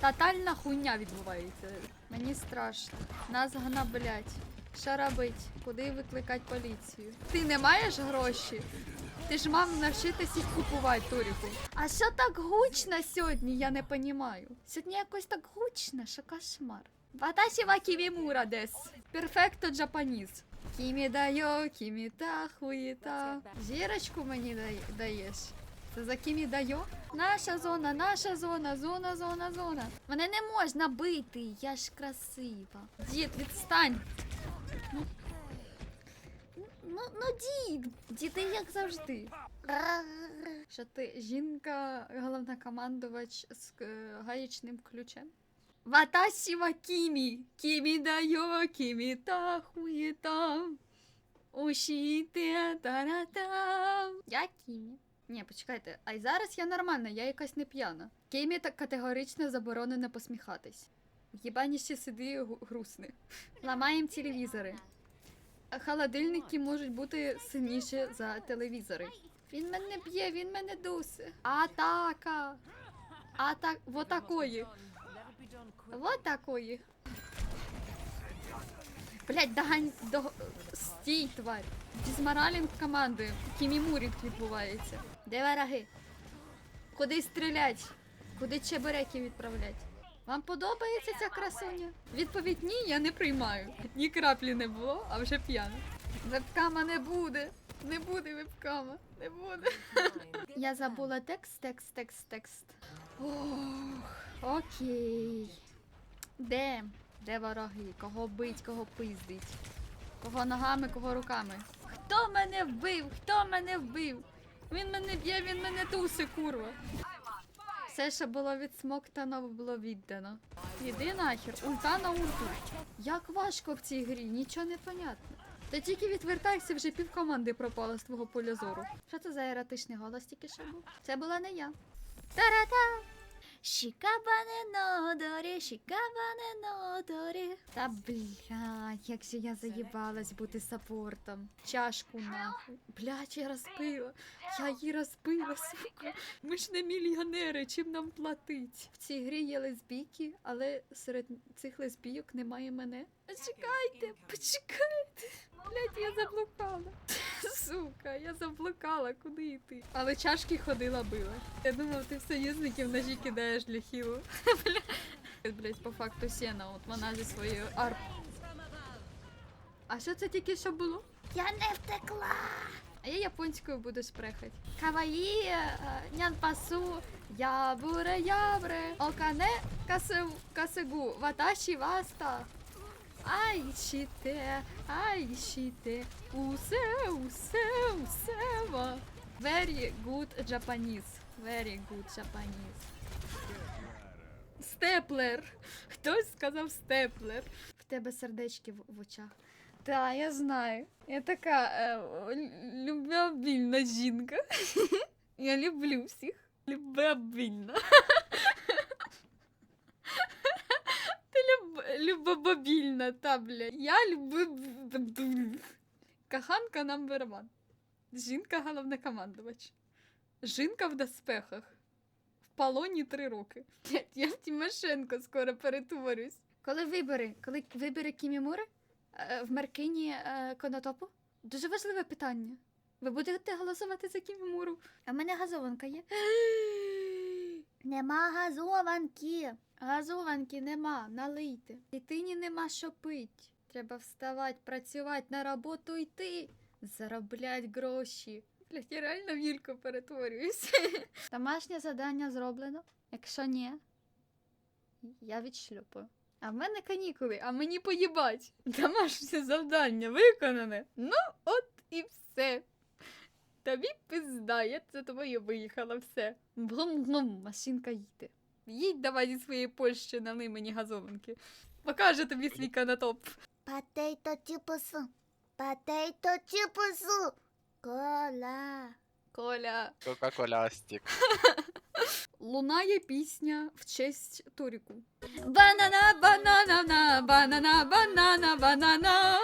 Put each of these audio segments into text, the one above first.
Тотальна хуйня відбувається. Мені страшно. Нас гнаблять. Що робить? Куди викликати поліцію? Ти не маєш гроші? Ти ж мав навчитись їх купувати, Туріку. А що так гучно сьогодні? Я не понімаю. Сьогодні якось так гучно, що кошмар. Ваташі ва кімімура дес. Перфекто джапаніс. Кімі дайо, кімі та хуїта. Зірочку мені даєш. Це за кімі дайо? Наша зона, наша зона, зона, зона, зона. Мене не можна бити, я ж красива. Дід, відстань. Ну, ну, ну дід, діди як завжди. Що ти жінка, головнокомандувач з е, гаєчним ключем? Ваташі ва кімі, кімі дайо, кімі та хуєта. Ушіте таратам. Я кімі. Ні, почекайте, а й зараз я нормальна, я якась не п'яна. Кімі так категорично заборонено посміхатись. Єбані ще сиди і гру- Ламаємо телевізори. Холодильники можуть бути сильніші за телевізори. Він мене б'є, він мене дусе. Атака! Атак... Вот такої. Вот такої. Блять, догань... До... Стій, тварь. Дізморалінг команди. Кімімурінг відбувається. Де вороги? Куди стрілять? Куди чебуреки відправлять? Вам подобається ця красуня? Відповідь ні, я не приймаю. Ні краплі не було, а вже п'яна. Вебкама не буде. Не буде вебкама. Не буде. Я забула текст, текст, текст, текст. Ох, окей. Де? Де вороги? Кого бить, кого пиздить? Кого ногами, кого руками? Хто мене вбив? Хто мене вбив? Він мене б'є, він мене туси, курва. Все, що було відсмоктано, було віддано. Іди нахер, ульта на ульту. Як важко в цій грі, нічого не понятно. Та тільки відвертайся, вже пів команди пропала з твого поля зору. Що це за еротичний голос тільки що був? Це була не я. Та-ра-та! Шікабане нодорі, шікабане нодорі. Та блядь, як же я заїбалась бути саппортом. Чашку нахуй. Блядь, я розбила. Я її розбила, сука. Ми ж не мільйонери, чим нам платить? В цій грі є лесбійки, але серед цих лесбійок немає мене. Почекайте, почекайте. Блядь, я заблукала. Сука, я заблукала, куди йти. Але чашки ходила била. Я думав, ти в союзників ножі кидаєш для хілу. Блять, по факту сіна, от вона зі своєю арп. А що це тільки що було? Я не втекла. А я японською буду спрехати. Каваї, е, нян пасу, ябуре ябре, окане касегу, ваташі васта. Айшите, айшите, усе, усе, усе. ва. Very good Japanese. Very good Japanese. Степлер. Хтось сказав степлер. В тебе сердечки в, в очах. Та, я знаю. Я така е, любвеобільна жінка. Я люблю всіх. Любвеобільна. Ти люб, любобобільна, та, бля. Я люблю. Каханка number one. Жінка головнокомандувач. Жінка в доспехах. В полоні три роки. Я в Тимошенко скоро перетворюсь. Коли вибори, коли вибори Кімімури е, в Маркині е, Конотопу? Дуже важливе питання. Ви будете голосувати за Кімімуру? А в мене газованка є. Нема газованки. Газованки нема, налийте. Дитині нема що пить. Треба вставати, працювати, на роботу йти, зароблять гроші. Блять, я реально в Юльку перетворююсь. Домашнє завдання зроблено. Якщо ні, я відшлюпаю. А в мене канікули, а мені поїбать. Домашнє завдання виконане. Ну, от і все. Тобі пизда, я за тобою виїхала все. Блум-блум, машинка їде. Їдь давай зі своєї Польщі налий мені газованки. Покаже тобі свій канатоп. Potato chips. Potato chips. Кола. Коля. Кока-колястик. Лунає пісня в честь Торіку. Банана, банана, банана, банана, банана.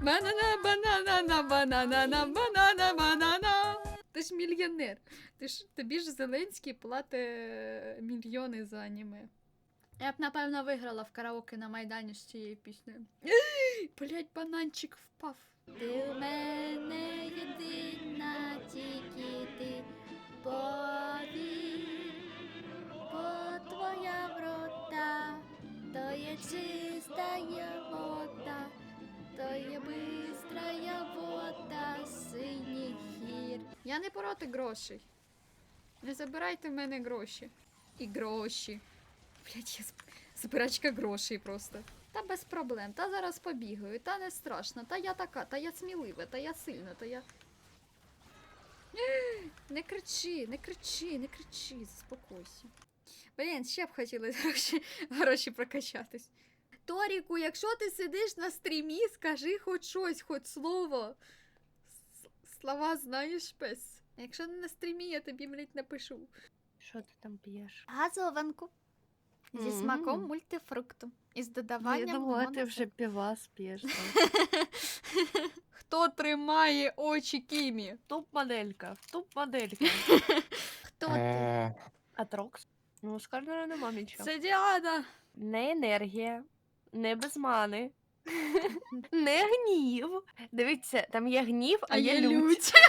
Банана, банана, банана, банана, банана. Ти ж мільйонер. Ти ж тобі ж Зеленський платить мільйони за аніме. Я б, напевно, виграла в караоке на Майдані з цією піснею. Блять, бананчик впав. Ти у мене єдина, тільки ти повір, бо твоя врота, то є чистая вода, то є бистрая вода, синіх гір. Я не проти грошей. Не забирайте в мене гроші. І гроші. Блять, я зб- збирачка грошей просто. Та без проблем, та зараз побігаю, та не страшно, та я така, та я смілива, та я сильна, та я. Не кричи, не кричи, не кричи, заспокойся. Блін, ще б хотілося гроші, гроші прокачатись. Торіку, якщо ти сидиш на стрімі, скажи хоч щось, хоч слово. С- Слова знаєш пес. Якщо не на стрімі, я тобі, блядь, напишу. Що ти там п'єш? Газованку. Зі Мгм. смаком мультифрукту. Із Ну, додаванням. я думала, ти вже півас п'єш. Хто тримає очі Кімі? Туп моделька, туп моделька. Хто ти? Е, Атрокс? Ну, у Скарнера нема нічого. Це Діана. Не енергія, не без мани, не гнів. Дивіться, там є гнів, а, є лють.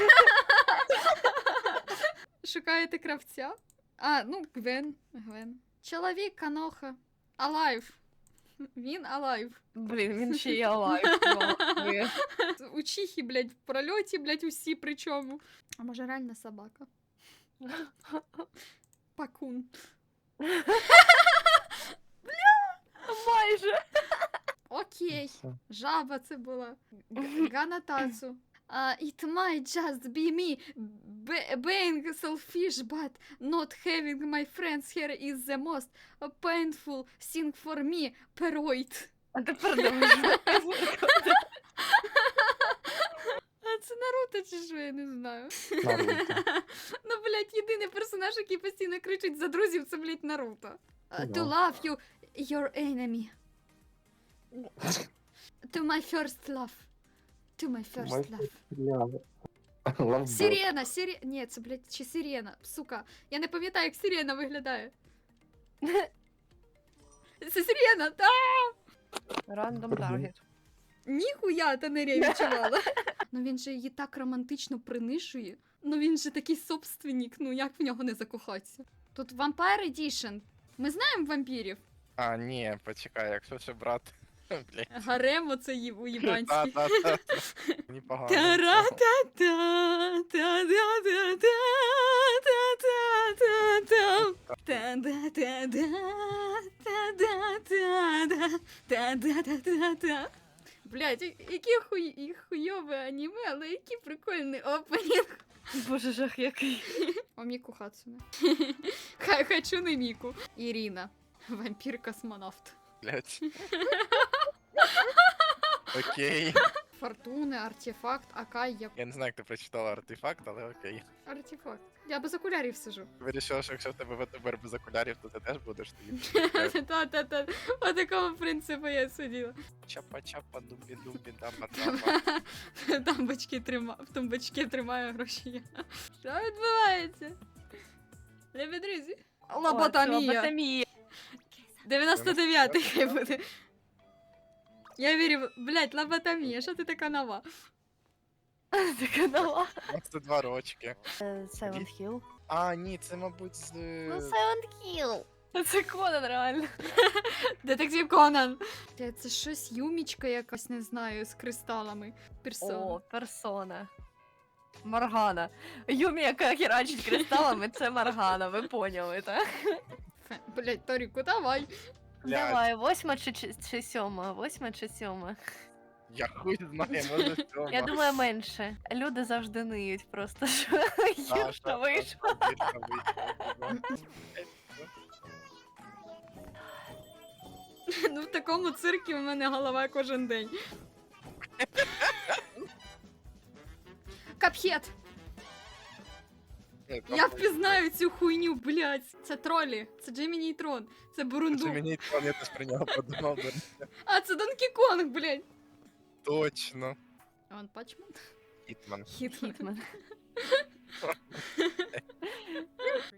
Шукаєте кравця? А, ну, Гвен. Гвен. Чоловік Каноха. Alive. Він alive. Блін, він ще й алайв. У Чіхі, блядь, в прольоті, блядь, усі причому. А може реально собака? Пакун. Майже. Окей. Все. Жаба це була. Г- Ганатацу. Uh, it might just be me be- being selfish, but not having my friends here is the most painful thing for me, Peroid. А тепер. А це Наруто чи що, я не знаю. Наруто. ну, блядь, єдиний персонаж, який постійно кричить за друзів, це, блядь, Наруто. Uh, to love you, your enemy. To my first love. To my first My love. Бля. Сирена, сирена. Ні, це, блядь, чи сирена. Сука. Я не пам'ятаю, як сирена виглядає. Це сирена, та! Рандом таргет. Ніхуя та не відчувала. ну він же її так романтично принишує. Ну він же такий собственник, ну як в нього не закохатися. Тут Vampire Edition. Ми знаємо вампірів. А, ні, почекай, якщо це брат. Гарем оце їв у Та, їбанський. та, та. Непогано. Та-ра-та-та, та-да-да-да, та-та-та-та. Та-да-да-да, та-да-да-да, та-да-да-да-да. Блять, які хуй... хуйове аніме, але які прикольний опенінг. Боже, жах який. О, Міку Хацуне. Хай хочу не Міку. Ірина. Вампір-космонавт. Блядь. Окей. Фортуни, артефакт, Акай, Я не знаю, як ти прочитала артефакт, але окей. Артефакт. Я без окулярів сижу. Вирішила, що якщо в тебе ВТБР без окулярів, то ти теж будеш тоді. Та-та-та. По такому принципу я сиділа. Чапа-чапа, дубі-дубі, даба-даба. Там бачки тримаю, в тому бачки тримаю гроші я. Що відбувається? Любі друзі. Лоботомія. Лоботомія. 99-й хай буде. Я вірю, блять, лоботомія, що ти така нова? Така нова. 22 рочки. Silent Hill. А, ні, це, мабуть, з. Silent Hill. Це Конан реально. Детектив Конан. Це щось юмічка якась, не знаю, з кристалами. Персона. О, персона. Моргана. Юмі, яка херачить кристалами, це Моргана, ви поняли, так? Блять, Торіку, давай. Давай, восьма чи, чи, чи сьома, восьма чи сьома. Я хуй знаю, може сьома. Я думаю, менше. Люди завжди ниють просто, що гірше вийшло. Ну, в такому циркі в мене голова кожен день. Капхет! Ні, Я там- впізнаю цю хуйню, блядь. Це тролі, це Джиммі Нейтрон, це Це Бурундук. мені то я теж про нього подумав. бо- А, це Донкі Конг, блядь. Точно. Ван Пачман? Хітман. Хітман. Хітмен.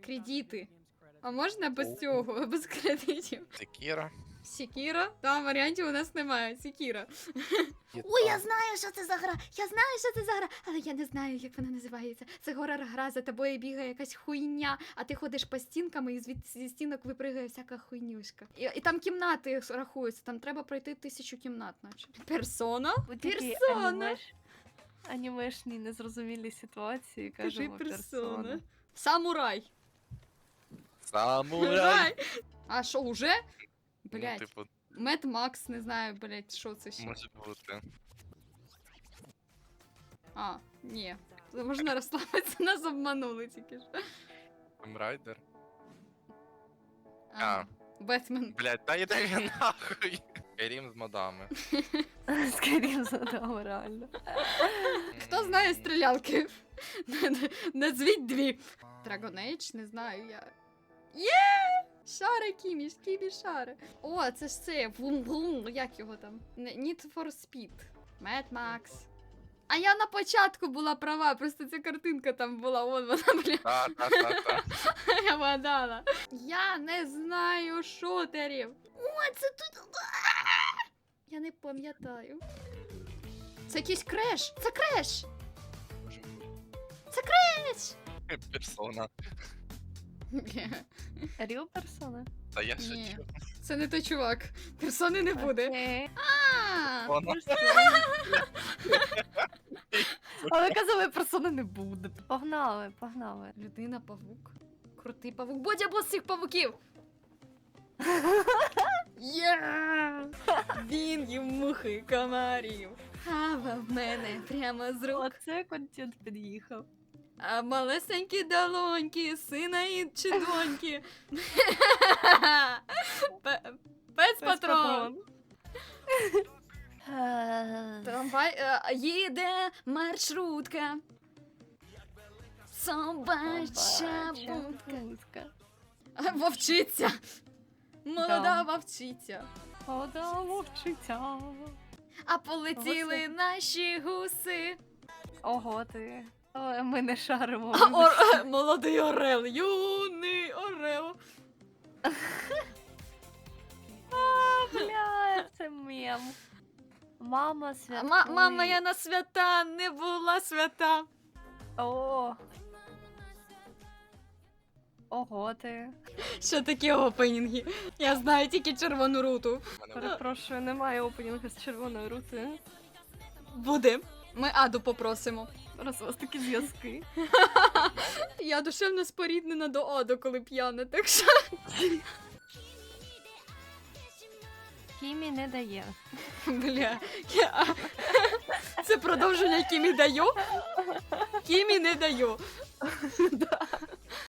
Кредити. А можна без О. цього, без кредитів? Секіра. Сікіра? Там варіантів у нас немає. Сікіра. Ой, я знаю, що це за гра. Я знаю, що це за гра, але я не знаю, як вона називається. Це горор гра, за тобою бігає якась хуйня, а ти ходиш по стінкам і звід зі стінок випригає всяка хуйнюшка. І, і там кімнати рахуються, там треба пройти тисячу кімнат, наче. Персона? Персона. анімеш... анімешні незрозумілі ситуації, Кажи кажемо персона. персона. Самурай. Самурай. А що, уже? Ну, Блять. типу, Мед Макс, не знаю, блять, що це ще. може бути. А, ні. Це Можна розслабитися, нас обманули тільки що. Райдер. А. Бетмен. Блять, та йде він нахуй. Керім з мадами. Скоріше задав, реально. Хто знає стрілялки? Назвіть дві. Dragon Age, не знаю я. Є! Шари Кімі, Кімі шари. О, це ж це. Вум-вум, як його там? Need for Speed. Mad Max. А я на початку була права, просто ця картинка там була, вон вона, бля, Та, та, та, та. я вгадала. Я не знаю шутерів. О, це тут. Я не пам'ятаю. Це якийсь креш! Це креш! Бути. Креш! Персона. Ріл персона? Та я Ні. шучу. Це не той чувак. Персони не буде. Окей. А, Вона. Але казали, персони не буде. Погнали, погнали. Людина павук. Крутий павук. Бодя бос всіх павуків. Є! Він їм мухи комарів. Хава в мене прямо з рук. Оце контент під'їхав. А малесенькі долоньки, сина і чи доньки. Пе- Пес патрон. Трамвай е, їде маршрутка. Собача будка. будка. Вовчиця. Молода Да. вовчиця. Вода вовчиця. А полетіли наші гуси. Ого ти. Але ми не шаримо. А, ор- молодий орел, юний орел. А, бля, це мем. Мама А святує. ма- мама, я на свята не була свята. О. Ого ти. Що таке опенінги? Я знаю тільки червону руту. Перепрошую, немає опенінга з червоної рути. Буде. Ми Аду попросимо. Раз у вас такі зв'язки. Я душевно споріднена до Аду, коли п'яна, так що. Кімі не дає. Бля. Я... Це продовження Кімі даю. Кімі не даю.